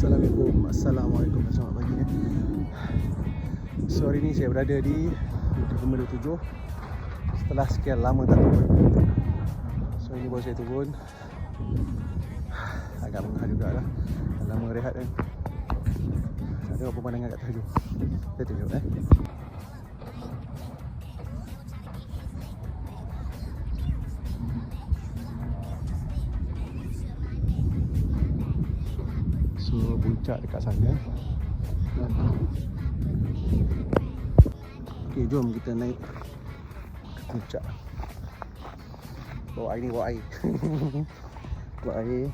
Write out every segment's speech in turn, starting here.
Assalamualaikum. Assalamualaikum. Selamat pagi eh. So hari ni saya berada di Terminal 7 Setelah sekian lama tak turun. So ini baru saya turun. Agak mengah jugalah. Lama rehat kan Nak tengok pemandangan kat atas jom Saya tunjuk eh puncak dekat sana Okay jom kita naik. Ke puncak Bawa air ni bawa air. Bawa air.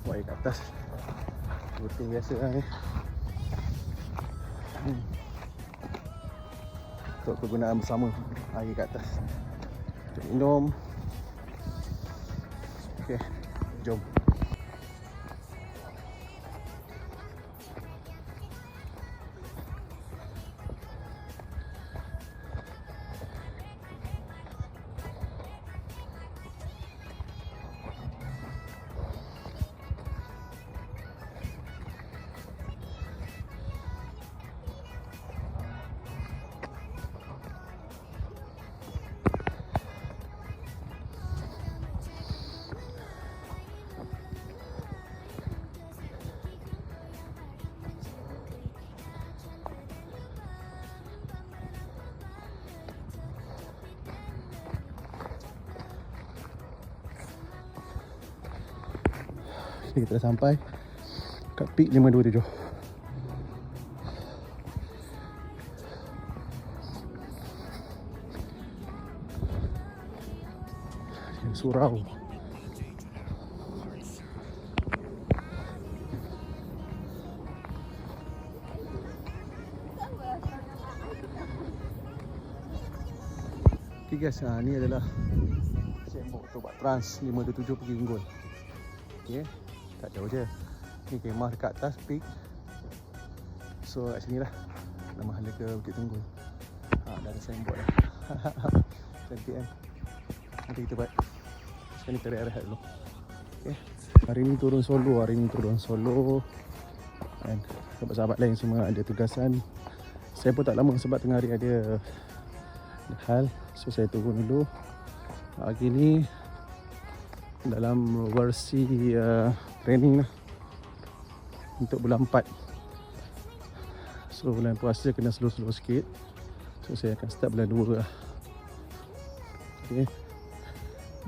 Bawa air kat atas. Rutin biasa lah ni hmm. Untuk kegunaan bersama Air kat atas. Untuk minum. Okay Jom Okay, kita dah sampai kat peak 527 Surau. Okay guys, ha, ni adalah Sembok Tobat Trans 527 pergi Unggul Okay, tak jauh je. Ni kemah dekat atas peak So kat sini lah. Nama hala ke Bukit Tunggul ha, Dah ada signboard dah. Cantik kan? Nanti kita buat. Sekarang ni kita rehat-rehat dulu. Okay Hari ni turun solo Hari ni turun solo. Dan sahabat-sahabat lain semua ada tugasan. Saya pun tak lama sebab tengah hari ada ada hal. So saya turun dulu. Pagi ni dalam versi uh, training lah. Untuk bulan 4 so bulan puasa kena slow-slow sikit. So saya akan start bulan 2 lah. Okay.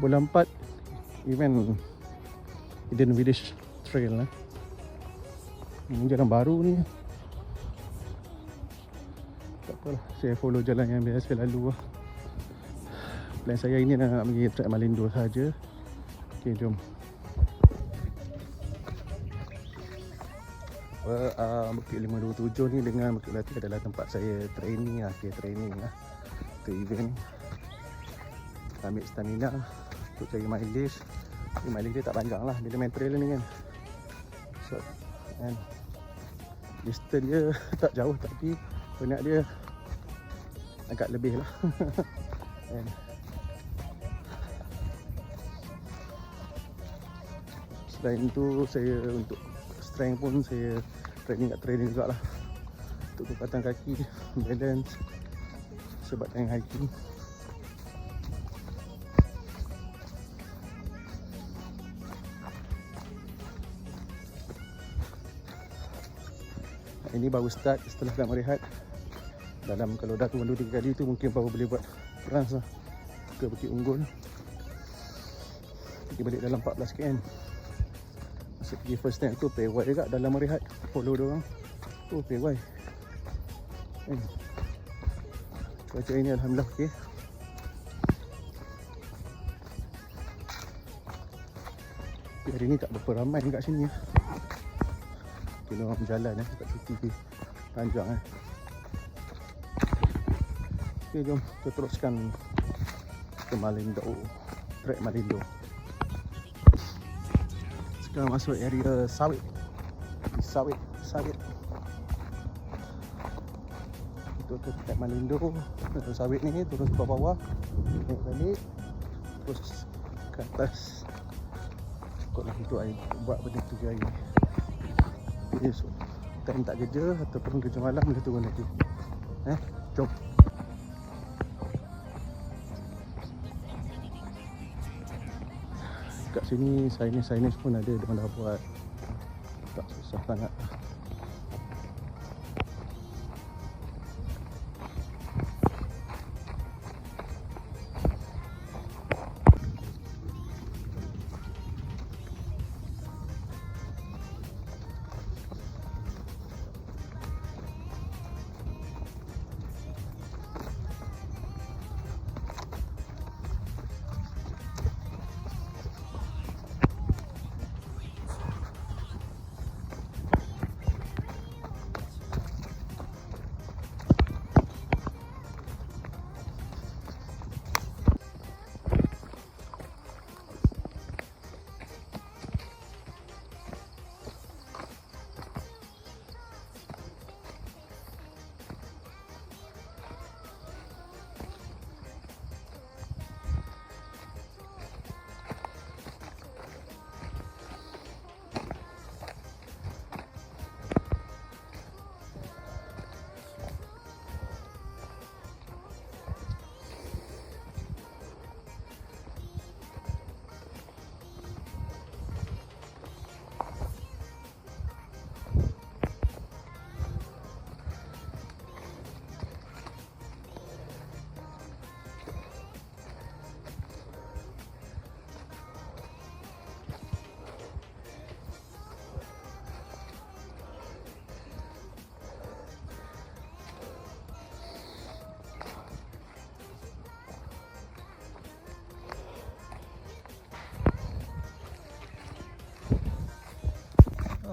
bulan 4 event Eden Village Trail lah. Ini jalan baru ni. Tak apalah. Saya follow jalan yang biasa lalu lah. Plan saya ini nak pergi track Malindo saja Okey, jom. Bukit 527 ni dengan Bukit Latih adalah tempat saya training lah, okay, training lah. Untuk event. Ambil stamina untuk cari mileage. Mileage dia tak panjang lah, dia main trail ni kan. So, and distance dia tak jauh tapi penat dia agak lebih lah. and Selain tu saya untuk strength pun saya training kat training juga lah Untuk kekuatan kaki, balance Sebab tengah hiking Ini baru start setelah dah merehat Dalam kalau dah turun 2-3 kali tu mungkin baru boleh buat trans lah. Ke Bukit Unggul Pergi balik dalam 14 km Pergi first night tu pay white juga dalam rehat follow dia orang. Oh pay white. Eh. Cuaca ini alhamdulillah okey. Okay, hari ni tak berapa ramai kat sini. Kena orang berjalan eh, kat cuti ni. Panjang eh. Okay, jom kita teruskan ke Malindo. Trek Malindo. Sekarang masuk area sawit. Sawit Sawit. Itu ke dekat Malindo. Turun sawit ni Turun ke bawah. Naik balik. Terus ke atas. Ikutlah untuk air Buat benda tu hari ni Okay, so time tak kerja ataupun kerja malam boleh turun lagi. Eh, jom. Sini sinus-sinus pun ada dia dah buat. Tak susah sangat.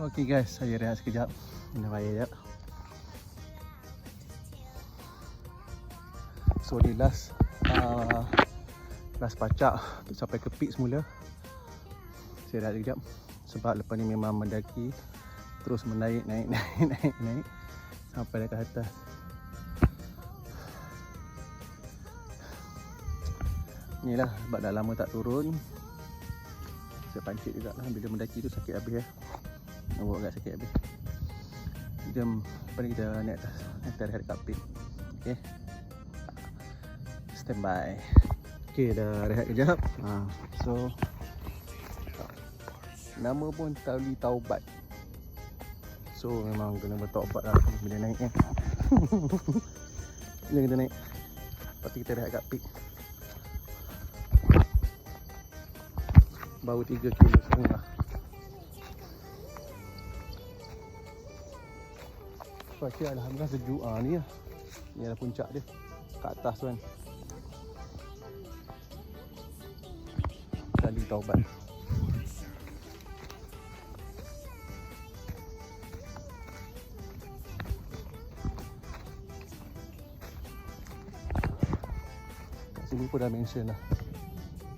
Okay guys, saya rehat sekejap. Minum air sekejap. So ni last uh, last pacak untuk sampai ke peak semula. Saya rehat sekejap sebab lepas ni memang mendaki terus menaik naik naik naik naik sampai dekat atas. Inilah sebab dah lama tak turun. Saya pancit juga lah bila mendaki tu sakit habis ya. Nampak agak sakit habis. Jom Lepas ni kita naik atas Kita rehat dekat pit Okay Stand by. Okay dah rehat kejap ha. So Nama pun Tali Taubat. So memang kena bertaubat lah Bila naik kan Bila kita naik Lepas tu kita rehat kat pit Baru 3 kilo setengah Cuaca Alhamdulillah sejuk ah, ni lah. Ni adalah puncak dia. Kat atas tu kan. Kali taubat. Sini pun dah mention lah.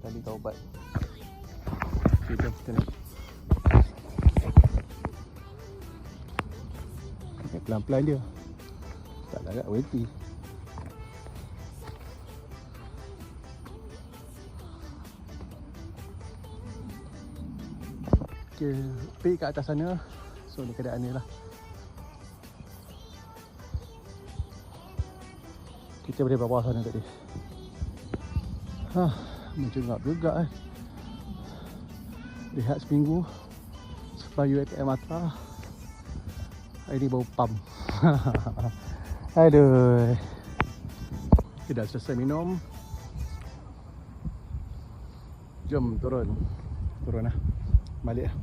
Kali taubat. Okay jom kita naik pelan-pelan je Tak larat berhenti Okay, pergi kat atas sana. So ni keadaan ni lah. Kita boleh bawah sana tadi. Hah, mencengap juga eh. Lihat seminggu. Sebab UATM Matra Hari ni pam Aduh. Kita dah selesai minum. Jom turun. Turun lah. Balik lah.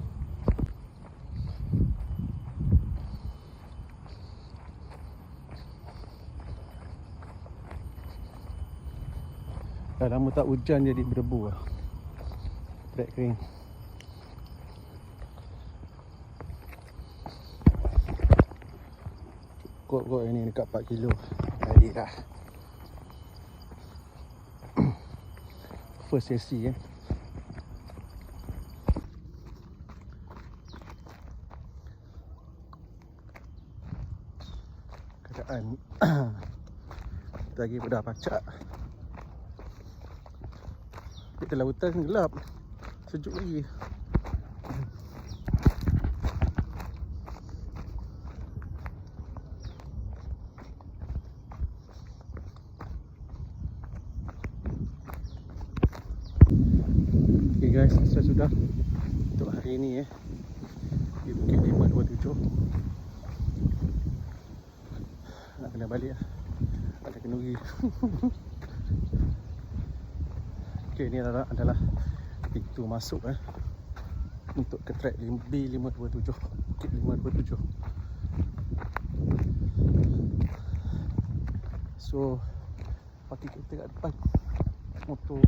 Dah lama tak hujan jadi berdebu lah. Track kering Cukup kot yang ni dekat 4 kilo. Jadi dah. First sesi eh. Keadaan lagi pada pacak. Kita lautan gelap. Sejuk lagi Okay guys, selesai sudah untuk hari ini eh. Di Bukit 527. Nak kena balik lah. Ada kenuri. okay, ini adalah, adalah pintu masuk eh. Untuk ke track B527. Bukit 527. So, parking kereta kat depan. Motor